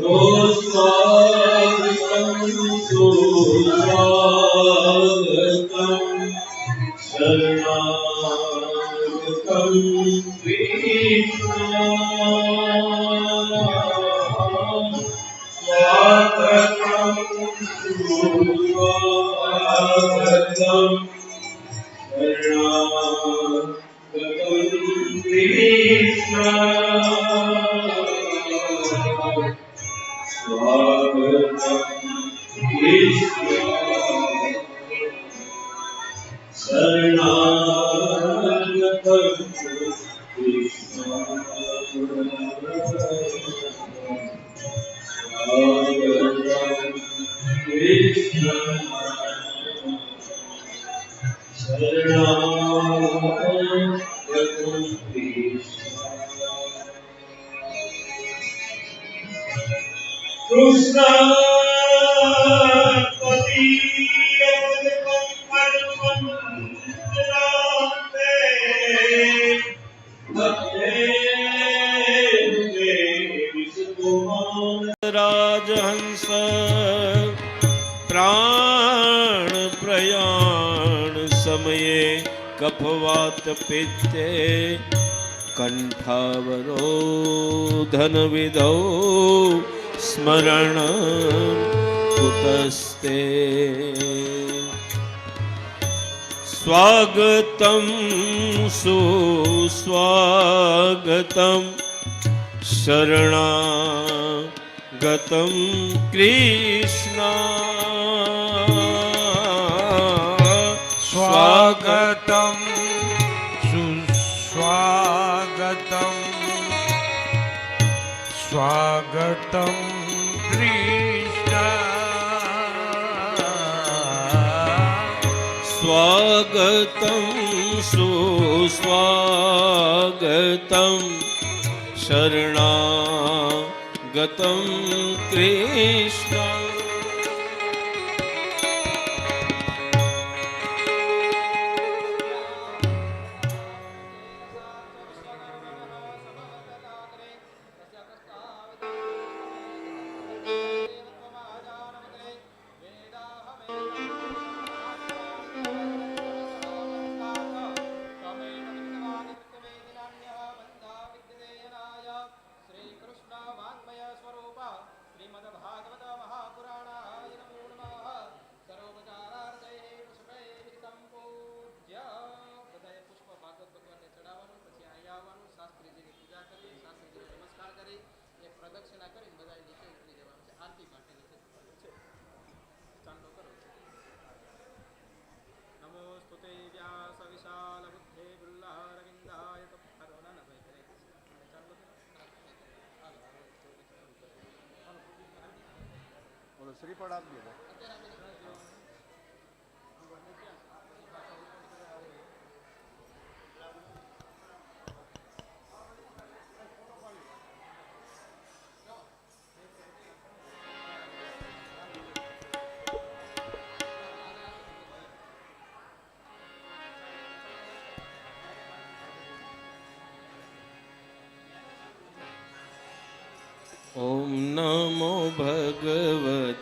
Los padres han Lord, રાજહંસ પ્રાણ પ્રયાણ સમયે કફવાત પિત્તે કંઠાવરોધન વિધૌ સ્મરણ કુતસ્તે સ્વાગતમ સુસ્વાગતમ શરણાગતમ કૃષ્ણ સ્વાગતમ સુસ્વાગતમ સ્વાગતમ કૃષ્ણ સ્વાગતમ સુસ્વાગતમ શરણાગતમ કૃષ્ણ दुसरी पडाव है ॐ नमो भगव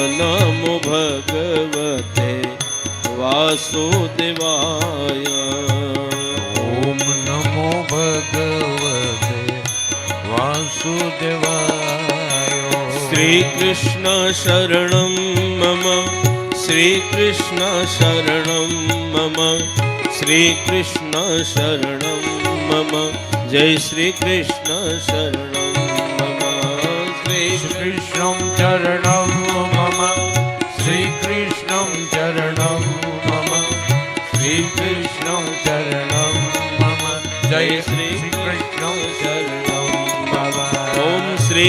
नमो भगवते वासुदेवाय। ओम नमो भगवते वासुदेवाय। श्रीकृष्णशरणं मम श्रीकृष्णशरणं मम श्रीकृष्णशरणं मम जय श्री कृष्णशरण मम। श्री कृष्ण शरणं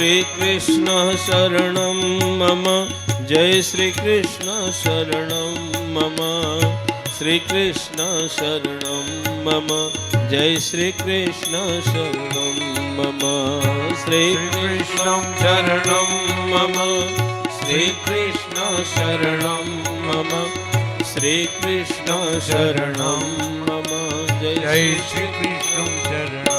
श्रीकृष्णशरणं मम। जय श्री कृष्णशरण मम। श्रीकृष्णशरणं मम। जय श्री कृष्णशरण मम। श्रीकृष्ण शरण मम। श्रीकृष्णशरणं मम। श्रीकृष्णशरणं मम। जय श्री कृष्ण शरण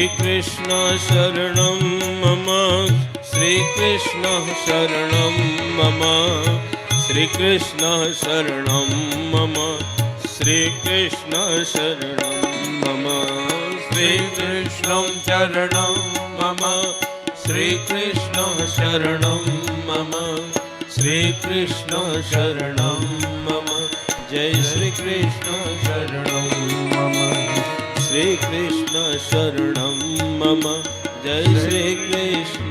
श्रीकृष्णशरणं मम। श्रीकृष्णः शरण मम। श्रीकृष्णः शरण मम। श्रीकृष्णशरणं मम। श्रीकृष्ण चरण मम। श्रीकृष्णः शरण मम। श्रीकृष्णशरणं मम। जय श्रीकृष्णशरणम् શ્રી કૃષ્ણ શરણમ મમ. જય શ્રી કૃષ્ણ.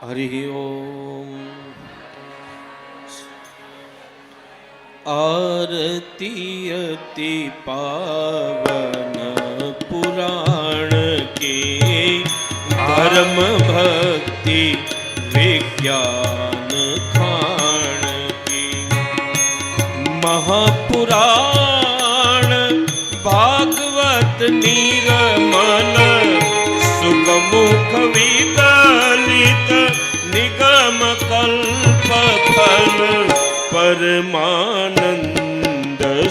हरि ॐ आरतीयति पावन पुराण के धर्म भक्ति विज्ञान खान के। महापुराण भागवत नी કલ્પ ફલ પરમાનંદ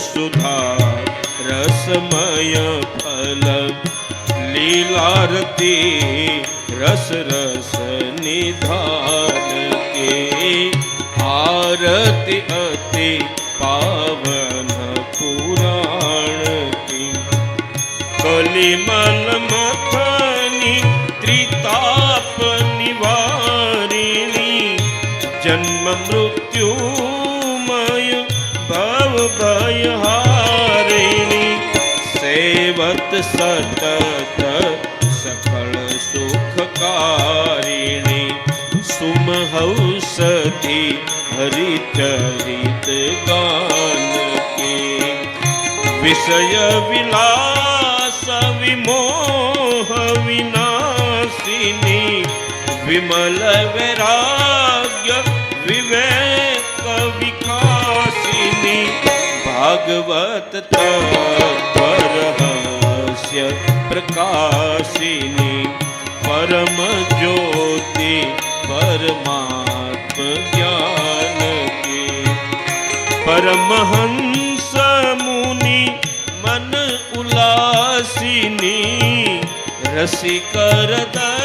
સુધા રસમય ફલ લીલારતી રસ રસ નિધાન કે આરતી અતિ પાવન પુરાણ કી કલિમલ जन्म मृत्यु मय भव भय हारिणी सेवत सतत सकल सुखकारिणी सुमहु सती हरिचरित गान के विषय विलास विमोह विनाशिनी विमल विराज विवेक विकासिनी भागवत तरहस्य प्रकाशिनी, परम ज्योति परमात्म ज्ञान की। परमहंस मुनि मन उलासिनी रसिकरदा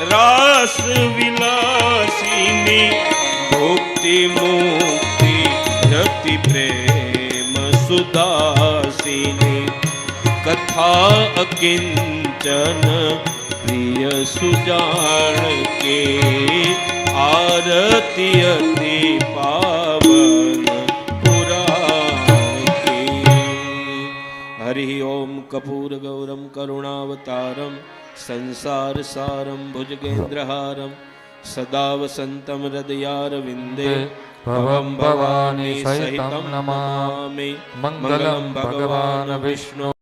રાસ વિલાસીની ભક્તિ મુક્તિ રતિ પ્રેમ સુદાસીની કથા અકિંચન પ્રિય સુજાણ કે આરતી અતિ પાવન ઓમ કપૂર ગૌરમ કરુણાવતારમ સંસાર સારમ ભુજગેન્દ્રહારમ સદા વસંતમ હૃદયારવિંદે ભવમ ભવાની સહિતમ સહિતમ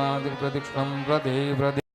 प्रदीक्षण प्रदे प्रदे।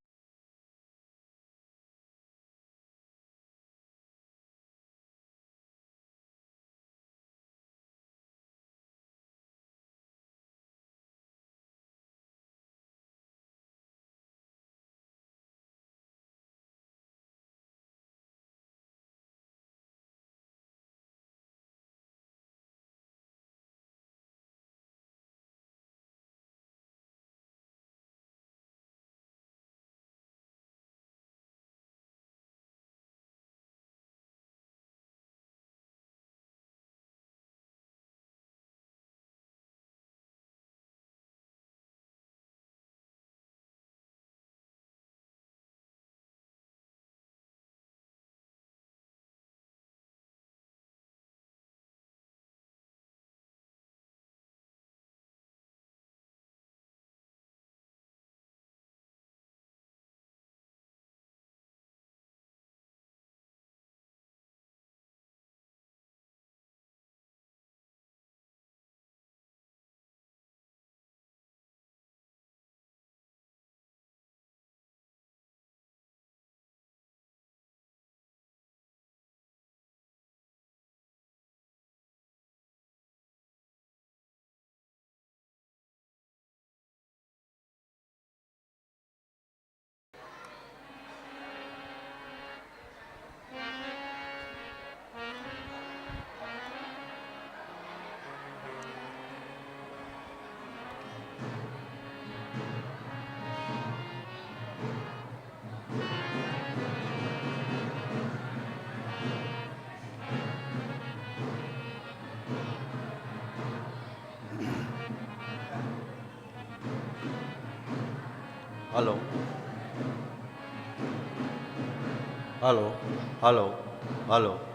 Hello hello hello hello